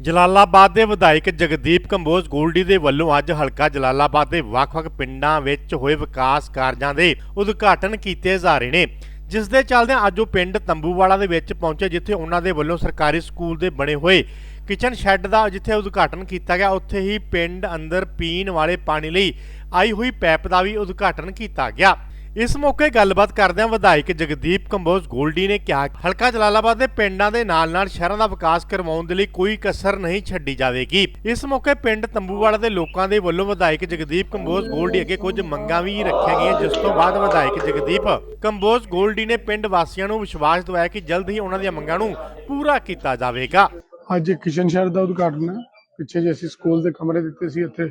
ਜਲਾਲਾਬਾਦ ਦੇ ਵਿਧਾਇਕ ਜਗਦੀਪ ਕੰਬੋਜ ਗੋਲਡੀ ਦੇ ਵੱਲੋਂ ਅੱਜ ਹਲਕਾ ਜਲਾਲਾਬਾਦ ਦੇ ਵੱਖ-ਵੱਖ ਪਿੰਡਾਂ ਵਿੱਚ ਹੋਏ ਵਿਕਾਸ ਕਾਰਜਾਂ ਦੇ ਉਦਘਾਟਨ ਕੀਤੇ ਜਾ ਰਹੇ ਨੇ, ਜਿਸ ਦੇ ਚੱਲਦਿਆਂ ਅੱਜ ਉਹ ਪਿੰਡ ਤੰਬੂਵਾਲਾ ਦੇ ਵਿੱਚ ਪਹੁੰਚੇ, ਜਿੱਥੇ ਉਹਨਾਂ ਦੇ ਵੱਲੋਂ ਸਰਕਾਰੀ ਸਕੂਲ ਦੇ ਬਣੇ ਹੋਏ ਕਿਚਨ ਸ਼ੈੱਡ ਦਾ ਜਿੱਥੇ ਉਦਘਾਟਨ ਕੀਤਾ ਗਿਆ, ਉੱਥੇ ਹੀ ਪਿੰਡ ਅੰਦਰ ਪੀਣ ਵਾਲੇ ਪਾਣੀ ਲਈ ਆਈ ਹੋਈ ਪੈਪ ਦਾ ਵੀ ਉਦਘਾਟਨ ਕੀਤਾ ਗਿਆ। ਇਸ ਮੌਕੇ ਗੱਲਬਾਤ ਕਰਦਿਆਂ ਵਿਧਾਇਕ ਜਗਦੀਪ ਕੰਬੋਜ ਗੋਲਡੀ ਨੇ ਕਿਹਾ ਕਿ ਹਲਕਾ ਜਲਾਲਾਬਾਦ ਦੇ ਪਿੰਡਾਂ ਦੇ ਨਾਲ-ਨਾਲ ਸ਼ਹਿਰਾਂ ਦਾ ਵਿਕਾਸ ਕਰਵਾਉਣ ਦੇ ਲਈ ਕੋਈ ਕਸਰ ਨਹੀਂ ਛੱਡੀ ਜਾਵੇਗੀ। ਇਸ ਮੌਕੇ ਪਿੰਡ ਤੰਬੂਵਾਲਾ ਦੇ ਲੋਕਾਂ ਦੇ ਵੱਲੋਂ ਵਿਧਾਇਕ ਜਗਦੀਪ ਕੰਬੋਜ ਗੋਲਡੀ ਅੱਗੇ ਕੁਝ ਮੰਗਾਂ ਵੀ ਰੱਖੀਆਂ ਗਈਆਂ ਜਿਸ ਤੋਂ ਬਾਅਦ ਵਿਧਾਇਕ ਜਗਦੀਪ ਕੰਬੋਜ ਗੋਲਡੀ ਨੇ ਪਿੰਡ ਵਾਸੀਆਂ ਨੂੰ ਵਿਸ਼ਵਾਸ ਦਿਵਾਇਆ ਕਿ ਜਲਦ ਹੀ ਉਹਨਾਂ ਦੀਆਂ ਮੰਗਾਂ ਨੂੰ ਪੂਰਾ ਕੀਤਾ ਜਾਵੇਗਾ। ਅੱਜ ਕਿਸ਼ਨ ਸ਼ਹਿਰ ਦਾ ਉਦਘਾਟਨ ਹੈ। ਪਿੱਛੇ ਜੇ ਅਸੀਂ ਸਕੂਲ ਦੇ ਕਮਰੇ ਦਿੱਤੇ ਸੀ ਉੱਥੇ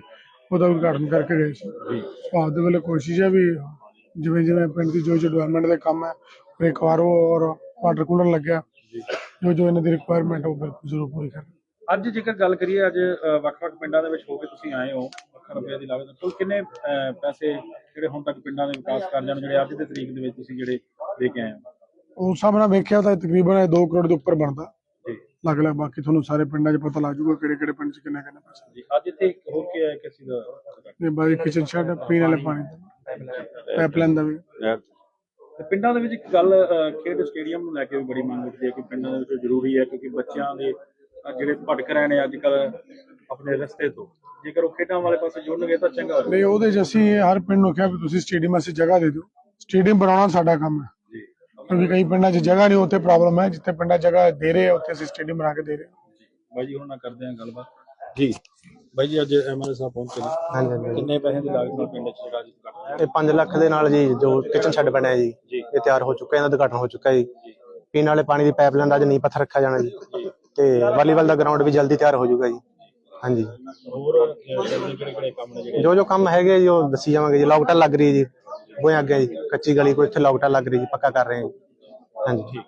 ਉਹਦਾ ਉਦਘਾਟਨ ਕਰਕੇ ਗਏ ਸੀ। ਦੇ ਵੱਲੋਂ ਕੋਸ਼ਿਸ਼ ਹੈ ਵੀ ਜਿਵੇਂ ਜਿਵੇਂ ਪਿੰਡ ਦੀ ਜੋ ਜੋ ਡਿਵੈਲਪਮੈਂਟ ਦੇ ਕੰਮ ਹੈ ਉਹ ਇੱਕ ਵਾਰ ਉਹ ਔਰ ਵਾਟਰ ਕੂਲਰ ਲੱਗਿਆ। ਜੋ। ਜੋ ਇਹਨਾਂ ਦੀ ਰਿਕੁਆਇਰਮੈਂਟ ਉਹ ਬਿਲਕੁਲ ਜ਼ਰੂਰ ਪੂਰੀ ਕਰਨ ਅੱਜ ਜੇਕਰ ਗੱਲ ਕਰੀਏ ਅੱਜ ਵੱਖ-ਵੱਖ ਪਿੰਡਾਂ ਦੇ ਵਿੱਚ ਹੋ ਕੇ ਤੁਸੀਂ ਆਏ ਹੋ ਲੱਖਾਂ ਰੁਪਏ ਦੀ ਲਾਗਤ ਕੁੱਲ ਕਿੰਨੇ ਪੈਸੇ ਜਿਹੜੇ ਹੁਣ ਤੱਕ ਪਿੰਡਾਂ ਦੇ ਵਿਕਾਸ ਕਾਰਜਾਂ ਨੂੰ ਜਿਹੜੇ ਅੱਜ ਦੇ ਤਰੀਕ ਦੇ ਵਿੱਚ ਤੁਸੀਂ ਜਿਹੜੇ ਦੇ ਕੇ ਆਏ ਹੋ? ਉਸ ਨਾਲ ਵੇਖਿਆ ਤਾਂ ਤਕਰੀਬਨ 2 ਕਰੋੜ ਦੇ ਉੱਪਰ ਬਣਦਾ। ਜੀ। ਲੱਗ ਲੱਗ ਬਾਕੀ ਤੁਹਾਨੂੰ ਸਾਰੇ ਪਿੰਡਾਂ 'ਚ ਪਤਾ ਲੱਗ ਜੂਗਾ ਕਿਹੜੇ ਕਿਹੜੇ ਪਿੰਡ 'ਚ ਕਿੰਨਾ ਕਿੰਨਾ ਪੈਸਾ। ਜੀ ਅੱਜ ਇੱਥੇ ਹੋਰ ਕੀ ਹੈ ਕਿਸੇ ਦਾ ਇਹ ਬਾਈ ਕਿਚਨ ਸ਼ੈਡ ਪੀਣ ਵਾਲੇ ਪਾਣੀ। ਦਾ ਪਾਈਪਲਾਈਨ ਦਾ ਵੀ। ਤੇ ਪਿੰਡਾਂ ਦੇ ਵਿੱਚ ਇੱਕ ਗੱਲ ਖੇਡ ਸਟੇਡੀਅਮ ਨੂੰ ਲੈ ਕੇ ਵੀ ਬੜੀ ਮੰਗ ਉੱਠਦੀ ਹੈ ਕਿ ਪਿੰਡਾਂ ਦੇ ਵਿੱਚ ਜ਼ਰੂਰੀ ਹੈ ਕਿਉਂਕਿ ਬੱਚਿਆਂ ਦੇ ਜਿਹੜੇ ਭਟਕ ਰਹੇ ਨੇ ਅੱਜ ਕੱਲ ਆਪਣੇ ਰਸਤੇ ਤੋਂ। ਜੇਕਰ ਉਹ ਖੇਡਾਂ ਵਾਲੇ ਪਾਸੇ ਜੁੜਨਗੇ ਤਾਂ ਚੰਗਾ ਹੋਵੇਗਾ ਨਹੀਂ ਉਹਦੇ 'ਚ ਅਸੀਂ ਹਰ ਪਿੰਡ ਨੂੰ ਕਿਹਾ ਵੀ ਤੁਸੀਂ ਸਟੇਡੀਅਮ ਵਾਸਤੇ ਜਗ੍ਹਾ ਦੇ ਦਿਓ। ਸਟੇਡੀਅਮ ਬਣਾਉਣਾ ਸਾਡਾ ਕੰਮ ਹੈ। ਜੀ। ਕਿਉਂਕਿ ਕਈ ਪਿੰਡਾਂ 'ਚ ਜਗ੍ਹਾ ਨਹੀਂ ਉੱਥੇ ਪ੍ਰੋਬਲਮ ਹੈ। ਜਿੱਥੇ ਪਿੰਡਾਂ ਜਗ੍ਹਾ ਦੇ ਰਹੇ ਆ ਉੱਥੇ ਅਸੀਂ ਸਟੇਡੀਅਮ ਬਣਾ ਕੇ ਦੇ ਰਹੇ ਹਾਂ ਬਾਈ ਜੀ ਹੁਣ ਨਾਲ ਕਰਦੇ ਹਾਂ ਗੱਲਬਾਤ। ਜੀ ਬਾਈ ਜੀ ਅੱਜ ਐਮਐਲਏ ਸਾਹਿਬ ਪਹੁੰਚੇ ਨੇ। ਹਾਂਜੀ ਹਾਂਜੀ। ਕਿੰਨੇ ਪੈਸੇ ਦੀ ਲਾਗਤ ਨਾਲ ਪਿੰਡ 'ਚ ਜਿਹੜਾ ਜੀ ਉਦਘਾਟਨ ਇਹ 5 ਲੱਖ ਦੇ ਨਾਲ ਜੀ ਜੋ ਕਿਚਨ ਸ਼ੈੱਡ ਬਣਿਆ ਜੀ ਜੀ। ਇਹ ਤਿਆਰ ਹੋ ਚੁੱਕਾ ਇਹਦਾ ਉਦਘਾਟਨ ਹੋ ਚੁੱਕਾ ਜੀ। ਪੀਣ ਵਾਲੇ ਪਾਣੀ ਦੀ ਪਾਈਪਲਾਈਨ ਦਾ ਅੱਜ ਨੀਂਹ ਪੱਥਰ ਰੱਖਿਆ ਜਾਣਾ ਜੀ। ਤੇ ਵਾਲੀਬਾਲ ਦਾ ਗਰਾਊਂਡ ਵੀ ਜਲਦੀ ਤਿਆਰ ਹੋ ਜਾਊਗਾ ਜੀ। ਹਾਂਜੀ। ਹੋਰ ਕਿਹੜੇ ਕਿਹੜੇ ਕੰਮ ਨੇ ਜਿਹੜੇ? ਜੋ ਜੋ ਕੰਮ ਹੈਗੇ ਜੀ ਉਹ ਦੱਸੀ ਜਾਵਾਂਗੇ ਜੀ। ਲੌਕਟਾ ਲੱਗ ਰਹੀ ਹੈ ਜੀ। ਉਹ ਅੱਗੇ ਜੀ। ਕੱਚੀ ਗਲੀ ਕੋਈ ਇੱਥੇ ਲੌਕਟਾ ਲੱਗ ਰਹੀ ਜੀ ਪੱਕਾ ਕਰ ਰਹੇ ਹਾਂ ਜੀ। ਹਾਂਜੀ।